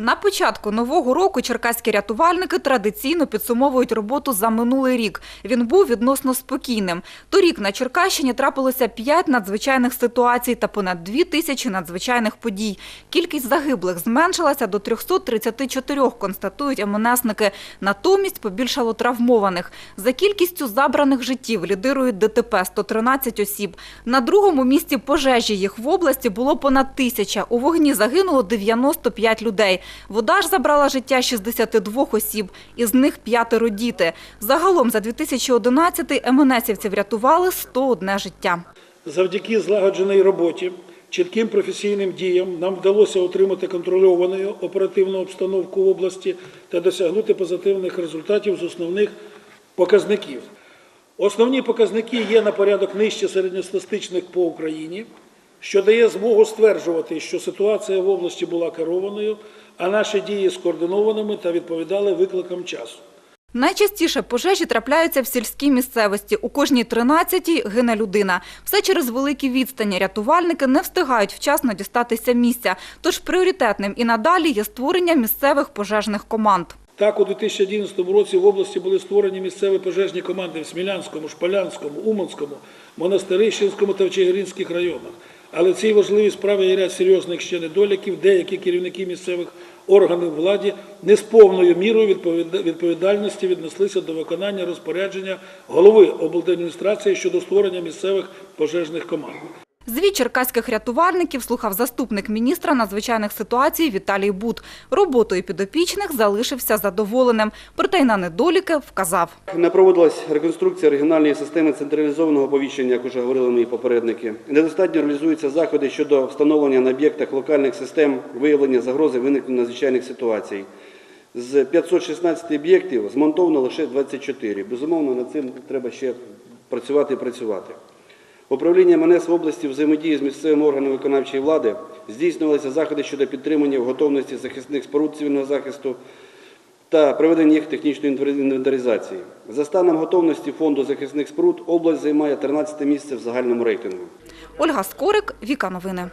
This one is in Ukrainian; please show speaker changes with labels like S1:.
S1: На початку нового року черкаські рятувальники традиційно підсумовують роботу за минулий рік. Він був відносно спокійним. Торік на Черкащині трапилося 5 надзвичайних ситуацій та понад 2 тисячі надзвичайних подій. Кількість загиблих зменшилася до 334, констатують МНСники. Натомість побільшало травмованих. За кількістю забраних життів лідирують ДТП – 113 осіб. На другому місці пожежі їх в області було понад тисяча. У вогні загинуло 95 людей. Вода ж забрала життя 62 осіб, із них п'ятеро діти. Загалом за 2011-й МНСівці врятували 101 життя.
S2: Завдяки злагодженій роботі, чітким професійним діям нам вдалося отримати контрольовану оперативну обстановку в області та досягнути позитивних результатів з основних показників. Основні показники є на порядок нижче середньостатистичних по Україні, що дає змогу стверджувати, що ситуація в області була керованою, а наші дії скоординованими та відповідали викликам часу.
S1: Найчастіше пожежі трапляються в сільській місцевості. У кожній 13-й гине людина. Все через великі відстані. Рятувальники не встигають вчасно дістатися місця. Тож пріоритетним і надалі є створення місцевих пожежних команд.
S2: Так, у 2011 році в області були створені місцеві пожежні команди в Смілянському, Шпалянському, Уманському, Монастирищенському та в Чигиринських районах. Але цій важливій справі є ряд серйозних ще недоліків. Деякі керівники місцевих органів влади не з повною мірою відповідальності віднеслися до виконання розпорядження голови облдержадміністрації щодо створення місцевих пожежних команд.
S1: Звіт черкаських рятувальників слухав заступник міністра надзвичайних ситуацій Віталій Бут. Роботою підопічних залишився задоволеним, проте й на недоліки вказав.
S3: Не проводилась реконструкція регіональної системи централізованого оповіщення, як вже говорили мої попередники. Недостатньо реалізуються заходи щодо встановлення на об'єктах локальних систем виявлення загрози виникнення надзвичайних ситуацій. З 516 об'єктів змонтовано лише 24. Безумовно, над цим треба ще працювати і працювати. Управління МНС в області взаємодії з місцевими органами виконавчої влади здійснювалися заходи щодо підтримання в готовності захисних споруд цивільного захисту та проведення їх технічної інвентаризації. За станом готовності фонду захисних споруд область займає 13 місце в загальному рейтингу.
S1: Ольга Скорик, Віка Новини.